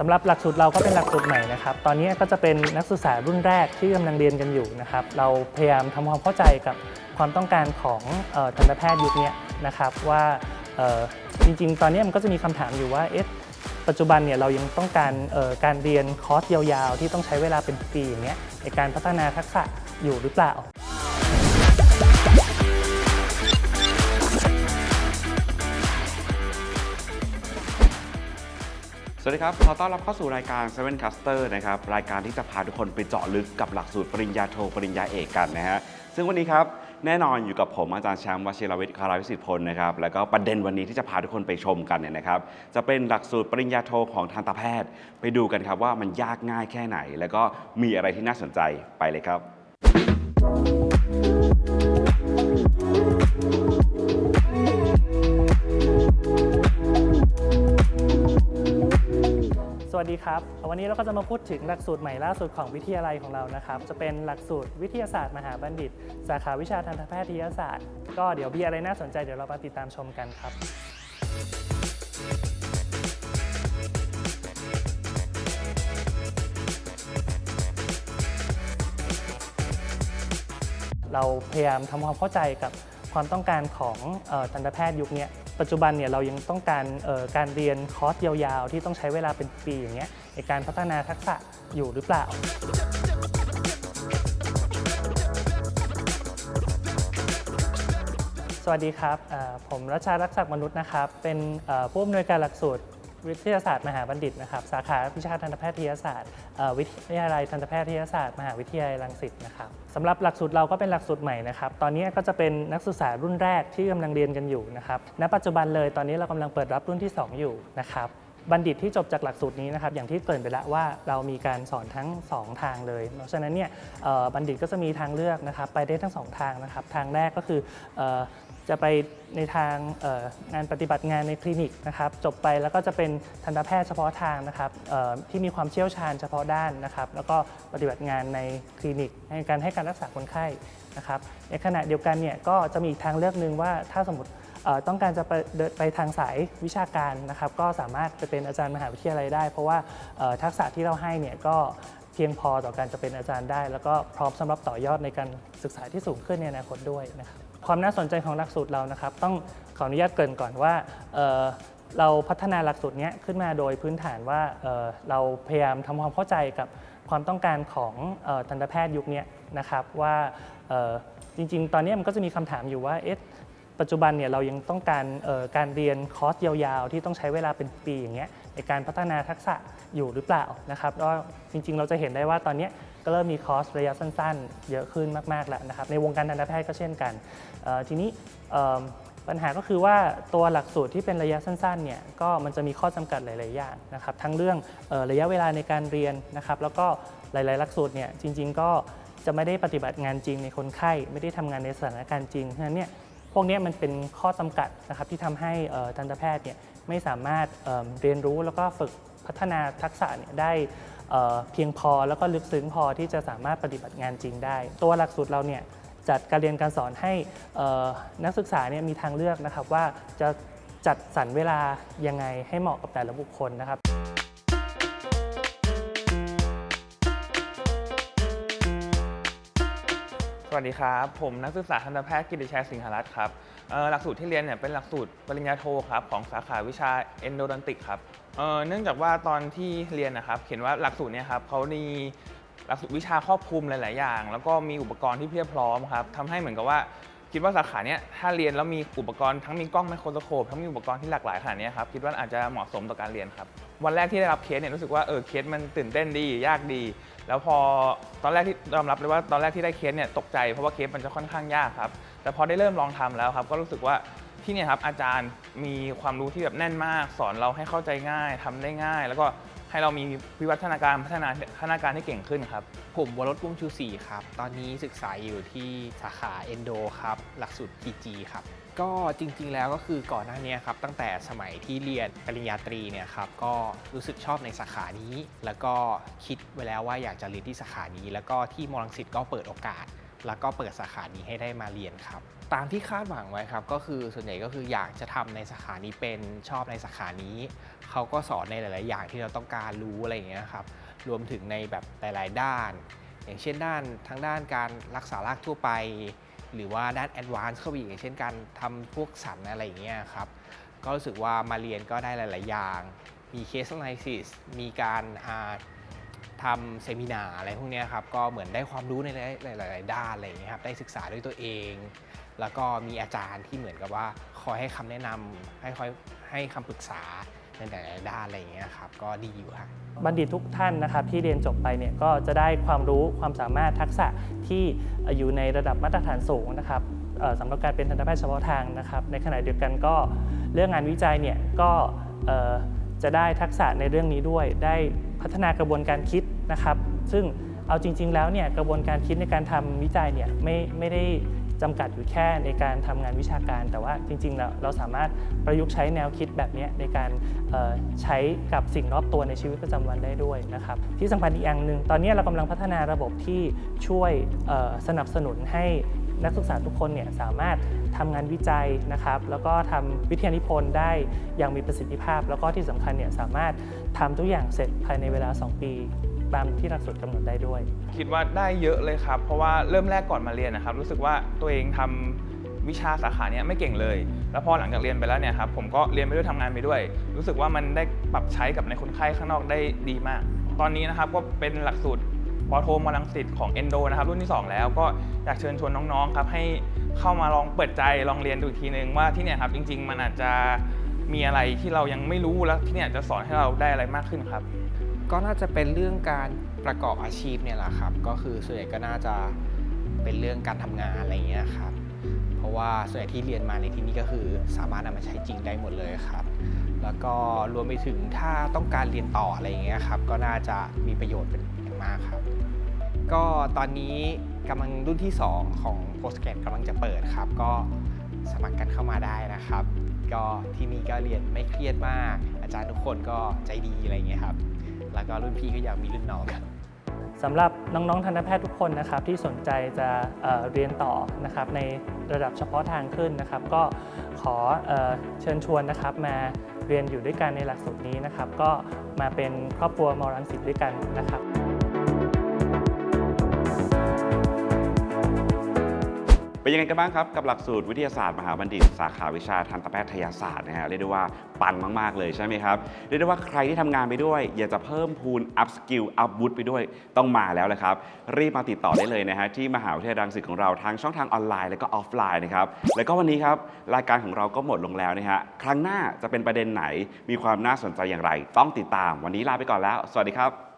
สำหรับหลักสูตรเราก็เป็นหลักสูตรใหม่นะครับ ตอนนี้ก็จะเป็นนักศึกษารุ่นแรกที่กำลังเรียนกันอยู่นะครับ เราพยายามทำความเข้าใจกับความต้องการของทันตแพทย์ยุคเนี้ยนะครับว่าจริงๆ ตอนนี้มันก็จะมีคำถามอยู่ว่าเอ๊ะปัจจุบันเนี่ยเรายังต้องการการเรียนคอร์สยาวๆ ที่ต้องใช้เวลาเป็นปีอย่างเงี้ยในการพัฒนาทักษะอยู่หรือเปล่า สวัสดีครับ ขอต้อนรับเข้าสู่รายการ Seven Caster นะครับ รายการที่จะพาทุกคนไปเจาะลึกกับหลักสูตรปริญญาโท ปริญญาเอกกันนะฮะ ซึ่งวันนี้ครับแน่นอนอยู่กับผมอาจารย์แชมป์วชิรวิทย์คาราวิสิทธิพลนะครับ แล้วก็ประเด็นวันนี้ที่จะพาทุกคนไปชมกันเนี่ยนะครับ จะเป็นหลักสูตรปริญญาโทของทันตแพทย์ ไปดูกันครับว่ามันยากง่ายแค่ไหน แล้วก็มีอะไรที่น่าสนใจไปเลยครับ สวัสดีครับ วันนี้เราก็จะมาพูดถึงหลักสูตรใหม่ล่าสุดของวิทยาลัยของเรานะครับ จะเป็นหลักสูตรวิทยาศาสตร์มหาบัณฑิต สาขาวิชาทันตแพทยศาสตร์ ก็เดี๋ยวมีอะไรน่าสนใจเดี๋ยวเรามาติดตามชมกันครับเราพยายามทำความเข้าใจกับความต้องการของออทันตแพทย์ยุคนี้ ปัจจุบันเนี่ยเรายังต้องการการเรียนคอร์สยาวๆ ที่ต้องใช้เวลาเป็นปีอย่างเงี้ยในการพัฒนาทักษะอยู่หรือเปล่าสวัสดีครับผมรัชารักษักมนุษย์นะครับ เป็นผู้อำนวยการหลักสูตรวิทยาศาสตร์มหาบัณฑิตนะครับ สาขาวิชาทันตแพทยศาสตร์ วิทยาลัยทันตแพทยศาสตร์มหาวิทยาลัยรังสิตนะครับสำหรับหลักสูตรเราก็เป็นหลักสูตรใหม่นะครับ ตอนนี้ก็จะเป็นนักศึกษารุ่นแรกที่กำลังเรียนกันอยู่นะครับ ณ ปัจจุบันเลยตอนนี้เรากำลังเปิดรับรุ่นที่ 2 อยู่นะครับ บัณฑิตที่จบจากหลักสูตรนี้นะครับอย่างที่เกริ่นไปแล้วว่าเรามีการสอนทั้ง 2 ทางเลย เพราะฉะนั้นเนี่ยบัณฑิตก็จะมีทางเลือกนะครับไปได้ทั้ง 2 ทางนะครับทางแรกก็คืออจะไปในทางงานปฏิบัติงานในคลินิกนะครับจบไปแล้วก็จะเป็นทันตแพทย์เฉพาะทางนะครับที่มีความเชี่ยวชาญเฉพาะด้านนะครับแล้วก็ปฏิบัติงานในคลินิกในการให้การรักษาคนไข้นะครับในขณะเดียวกันเนี่ยก็จะมีอีกทางเลือกหนึ่งว่าถ้าสมมติ ต้องการจะไปไปทางสายวิชาการนะครับ ก็สามารถไปเป็นอาจารย์มหาวิทยาลัยได้ เพราะว่าทักษะที่เราให้เนี่ยก็เพียงพอต่อการจะเป็นอาจารย์ได้ แล้วก็พร้อมสำหรับต่อยอดในการศึกษาที่สูงขึ้นในอนาคตด้วยนะครับความน่าสนใจของหลักสูตรเรานะครับ ต้องขออนุญาตเกินก่อนว่าเเราพัฒนาหลักสูตรนี้ขึ้นมาโดยพื้นฐานว่าเเราพยายามทำความเข้าใจกับความต้องการของทันตแพทย์ยุคนี้นะครับว่าจริง ๆ ตอนนี้มันก็จะมีคำถามอยู่ว่าเอ๊ะ ปัจจุบันเนี่ยเรายังต้องการการเรียนคอร์สยาวๆ ที่ต้องใช้เวลาเป็นปีอย่างเงี้ยในการพัฒนาทักษะอยู่หรือเปล่านะครับก็จริงๆ เราจะเห็นได้ว่าตอนนี้ก็เริ่มมีคอร์สระยะสั้นๆ เยอะขึ้นมากๆแล้วนะครับในวงการทันตแพทย์ก็เช่นกัน ทีนี้ปัญหาก็คือว่าตัวหลักสูตรที่เป็นระยะสั้นๆเนี่ยก็มันจะมีข้อจำกัดหลาย ๆ อย่างนะครับทั้งเรื่องระยะเวลาในการเรียนนะครับแล้วก็หลายๆ หลักสูตรเนี่ยจริง ๆ ก็จะไม่ได้ปฏิบัติงานจริงในคนไข้ ไม่ได้ทำงานในสถานการณ์จริงเพราะฉะนั้นเนี่ย พวกนี้มันเป็นข้อจำกัดนะครับที่ทำให้ทันตแพทย์เนี่ยไม่สามารถเเรียนรู้แล้วก็ฝึกพัฒนาทักษะเนี่ยได้เเพียงพอแล้วก็ลึกซึ้งพอที่จะสามารถปฏิบัติงานจริงได้ ตัวหลักสูตรเราเนี่ยจัดการเรียนการสอนให้นักศึกษาเนี่ยมีทางเลือกนะครับว่าจะจัดสรรเวลายังไงให้เหมาะกับแต่ละบุคคลนะครับ วัสดีครับ ผมนักศึกษาทันตแพทย์กิติชัยสิงหรัตน์ครับหลักสูตรที่เรียนเนี่ยเป็นหลักสูตรปริญญาโทครับของสาขาวิชา endodontic ครับเนื่องจากว่าตอนที่เรียนนะครับเห็นว่าหลักสูตรเนี่ยครับเขามีหลักสูตรวิชาครอบคลุมหลาย ๆ อย่าง แล้วก็มีอุปกรณ์ที่เพียบพร้อมครับทำให้เหมือนกับว่า คิดว่าสาขาเนี้ยถ้าเรียนแล้วมีอุปกรณ์ทั้งมีกล้องไมโครสโคปทั้งมีอุปกรณ์ที่หลากหลายขนาดเนี้ยครับคิดว่าอาจจะเหมาะสมต่อการเรียนครับ วันแรกที่ได้รับเคสเนี่ยรู้สึกว่าเออเคสมันตื่นเต้นดี ยากดี แล้วพอตอนแรกที่ยอมรับเลยว่าตอนแรกที่ได้เคสเนี่ยตกใจเพราะว่าเคสมันจะค่อนข้างยากครับแต่พอได้เริ่มลองทำแล้วครับ ก็รู้สึกว่าที่เนี่ยครับอาจารย์มีความรู้ที่แบบแน่นมาก สอนเราให้เข้าใจง่ายทำได้ง่าย แล้วก็ ให้เรามีวิวัฒนาการพัฒนาพัฒนาการที่เก่งขึ้นครับ ผมวรสกุ้งชูศรีครับ ตอนนี้ศึกษาอยู่ที่สาขา Endo ครับ หลักสูตร PG ครับ ก็จริง ๆ แล้วก็คือก่อนหน้านี้ครับ ตั้งแต่สมัยที่เรียนปริญญาตรีเนี่ยครับ ก็รู้สึกชอบในสาขานี้ แล้วก็คิดไว้แล้วว่าอยากจะเรียนที่สาขานี้ แล้วก็ที่มอลังสิตก็เปิดโอกาส แล้วก็เปิดสาขานี้ให้ได้มาเรียนครับ ตามที่คาดหวังไว้ครับ ก็คือส่วนใหญ่ก็คืออยากจะทำในสาขานี้เป็นชอบในสาขานี้ เขาก็สอนในหลาย ๆ อย่างที่เราต้องการรู้อะไรอย่างเงี้ยครับรวมถึงในแบบหลาย ๆ ด้าน อย่างเช่นด้านทั้งด้านการรักษารากทั่วไป หรือว่าด้านแอดวานซ์เข้าไปอีกอย่างเช่นการทำพวกสันอะไรอย่างเงี้ยครับก็รู้สึกว่ามาเรียนก็ได้หลาย ๆ อย่าง มีเคส analysis มีการ ทำเซมินาอะไรพวกนี้ครับก็เหมือนได้ความรู้ในหลาย ๆ ด้านอะไรอย่างเงี้ยครับได้ศึกษาด้วยตัวเอง แล้วก็มีอาจารย์ที่เหมือนกับว่าคอยให้คำแนะนำให้คอยให้คำปรึกษาในหลายๆด้านอะไรอย่างเงี้ยครับก็ดีอยู่ครับบัณฑิตทุกท่านนะครับที่เรียนจบไปเนี่ยก็จะได้ความรู้ความสามารถทักษะที่อยู่ในระดับมาตรฐานสูงนะครับสำหรับการเป็นทันตแพทย์เฉพาะทางนะครับ ในขณะเดียวกันก็เรื่องงานวิจัยเนี่ยก็จะได้ทักษะในเรื่องนี้ด้วยได้ พัฒนากระบวนการคิดนะครับ ซึ่งเอาจริง ๆ แล้วเนี่ยกระบวนการคิดในการทำวิจัยเนี่ยไม่ไม่ได้จำกัดอยู่แค่ในการทำงานวิชาการ แต่ว่าจริงๆแล้วเราสามารถประยุกต์ใช้แนวคิดแบบนี้ในการใช้กับสิ่งรอบตัวในชีวิตประจำวันได้ด้วยนะครับ ที่สำคัญอีกอย่างหนึ่งตอนนี้เรากำลังพัฒนาระบบที่ช่วยสนับสนุนให้ นักศึกษาทุกคนเนี่ยสามารถทำงานวิจัยนะครับ แล้วก็ทำวิทยานิพนธ์ได้อย่างมีประสิทธิภาพ แล้วก็ที่สำคัญเนี่ยสามารถทำทุกอย่างเสร็จภายในเวลา 2 ปีตามที่หลักสูตรกำหนดได้ด้วย คิดว่าได้เยอะเลยครับ เพราะว่าเริ่มแรกก่อนมาเรียนนะครับ รู้สึกว่าตัวเองทำวิชาสาขาเนี้ยไม่เก่งเลย แล้วพอหลังจากเรียนไปแล้วเนี่ยครับผมก็เรียนไปด้วยทำงานไปด้วย รู้สึกว่ามันได้ปรับใช้กับในคนไข้ข้างนอกได้ดีมาก ตอนนี้นะครับก็เป็นหลักสูตร ปอโทมลังสิตของ Endo นะครับรุ่นที่ 2 แล้วก็อยากเชิญชวนน้องๆครับให้เข้ามาลองเปิดใจลองเรียนดูอีกทีนึงว่าที่เนี่ยครับจริง ๆ มันอาจจะมีอะไรที่เรายังไม่รู้แล้วที่เนี่ยจะสอนให้เราได้อะไรมากขึ้นครับ ก็น่าจะเป็นเรื่องการประกอบอาชีพเนี่ยแหละครับ ก็คือส่วนใหญ่ก็น่าจะเป็นเรื่องการทำงานอะไรอย่างเงี้ยครับ เพราะว่าส่วนใหญ่ที่เรียนมาในที่นี้ก็คือสามารถนำมาใช้จริงได้หมดเลยครับ แล้วก็รวมไปถึงถ้าต้องการเรียนต่ออะไรอย่างเงี้ยครับ ก็น่าจะมีประโยชน์เป็น มากครับ ก็ตอนนี้กำลังรุ่นที่ 2 ของ Postgrad กำลังจะเปิดครับ ก็สมัครกันเข้ามาได้นะครับ ก็ที่นี่ก็เรียนไม่เครียดมาก อาจารย์ทุกคนก็ใจดีอะไรเงี้ยครับ แล้วก็รุ่นพี่ก็อยากมีรุ่นน้องครับสำหรับน้องๆทันตแพทย์ทุกคนนะครับที่สนใจจะเเรียนต่อนะครับในระดับเฉพาะทางขึ้นนะครับ ก็ขอเอ่อเชิญชวนนะครับมาเรียนอยู่ด้วยกันในหลักสูตรนี้นะครับ ก็มาเป็นครอบครัวมอรังสิตด้วยกันนะครับ เป็นยังไงกันบ้างครับกับหลักสูตรวิทยาศาสตร์มหาบัณฑิต สาขาวิชาทันตแพทยศาสตร์นะฮะเรียกได้ว่าปังมาก ๆ เลยใช่ไหมครับเรียกได้ว่าใครที่ทำงานไปด้วย อยากจะเพิ่มพูนอัพสกิลอัพวุฒิไปด้วยต้องมาแล้วเลยครับรีบมาติดต่อได้เลยนะฮะที่มหาวิทยาลัยรังสิตของเราทางช่องทางออนไลน์และก็ออฟไลน์นะครับแล้วก็วันนี้ครับรายการของเราก็หมดลงแล้วนะฮะครั้งหน้าจะเป็นประเด็นไหนมีความน่าสนใจอย่างไร ต้องติดตามวันนี้ลาไปก่อนแล้ว สวัสดีครับ